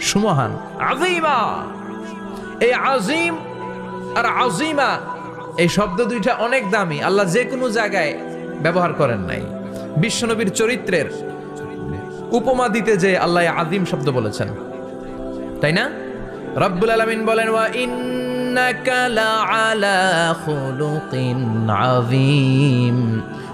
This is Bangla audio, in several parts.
সুমহান। আযীমা। এই আজিম আর আজিমা এই শব্দ দুইটা অনেক দামি। আল্লাহ যে কোনো জায়গায় ব্যবহার করেন নাই। বিশ্বনবীর চরিত্রের উপমা দিতে যে আল্লাহ আদিম শব্দ বলেছেন। তাই না? রব্বুল আলামিন বলেন, ওয়া ইন্নাকা লাআলা খুলুকিন আযীম।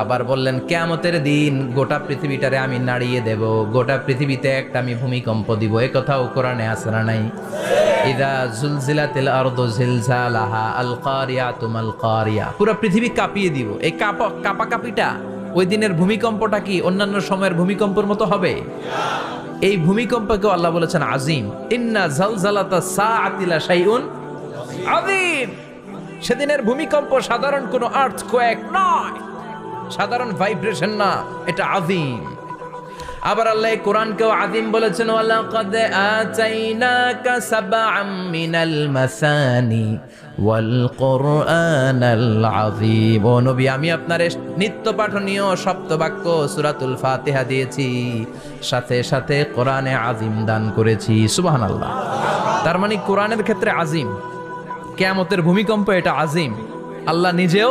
আবার বললেন, কেয়ামতের দিন গোটা পৃথিবীটারে আমি নাড়িয়ে দেব, গোটা পৃথিবীতে একটা আমি ভূমিকম্প দিব। এ কথাও কোরআনে আছে না নাই? ইদা জুলজিলাতিল আরদু জিলজালাহা আল কারিয়াতুম আল কারিয়া পুরো পৃথিবী কাঁপিয়ে দিব। এই কাপা কাপা কাপিটা ওই দিনের ভূমিকম্পটা কি অন্যান্য সময়ের ভূমিকম্পের মতো হবে? এই ভূমিকম্পকে আল্লাহ বলেছেন আজিম। ইন্না জালজালাতা সাআতিলা শাইউন আযীম। সেদিনের ভূমিকম্প সাধারণ কোনো আর্থ কোয়েক নয়। সাধারণ ভাইব্রেশন না, এটা আযীম। আবার আল্লাহ কোরআনকেও আযীম বলেছেন, ওয়ালাকাদ আতাইনাকা সাবআম মিনাল মাসানি ওয়াল কোরআনাল আযীম। ও নবী, আমি আপনার নিত্য পাঠনীয় সপ্তবাক্য সূরাতুল ফাতিহা দিয়েছি, সাথে সাথে কোরআনে আযীম দান করেছি। সুবহানাল্লাহ। তার মানে কোরআনের ক্ষেত্রে আযীম, কেয়ামতের ভূমিকম্প এটা আজিম আল্লাহ নিজেও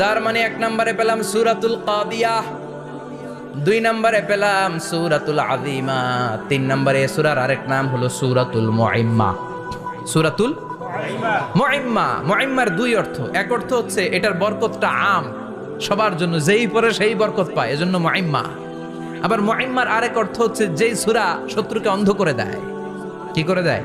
তার মানে এক নম্বরে পেলাম সুরাতুল কাদিয়া দুই নম্বরে পেলাম সুরাতুল আদিমা তিন নম্বরে সুরার আরেক নাম হলো সুরাতুল মুআইম্মা সুরাতুল মুআইম্মা মুআইম্মার দুই অর্থ। এক অর্থ হচ্ছে এটার বরকতটা আম, সবার জন্য যেই পরে সেই বরকত পায়, এজন্য মুআইম্মা আবার মুআইম্মার আরেক অর্থ হচ্ছে যেই সূরা শত্রুকে অন্ধ করে দেয়। কি করে দেয়?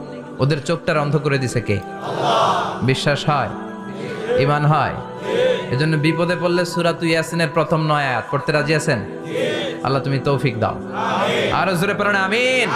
ওদের চোখটার অন্ধ করে দিছে কে? বিশ্বাস হয়? ইমান হয়? এজন্য বিপদে পড়লে সুরা তুই ইয়াসিনের প্রথম নয় আয়াত। পড়তে রাজি আছেন? আল্লাহ তুমি তৌফিক দাও। আরও জোরে পড়েন, আমিন।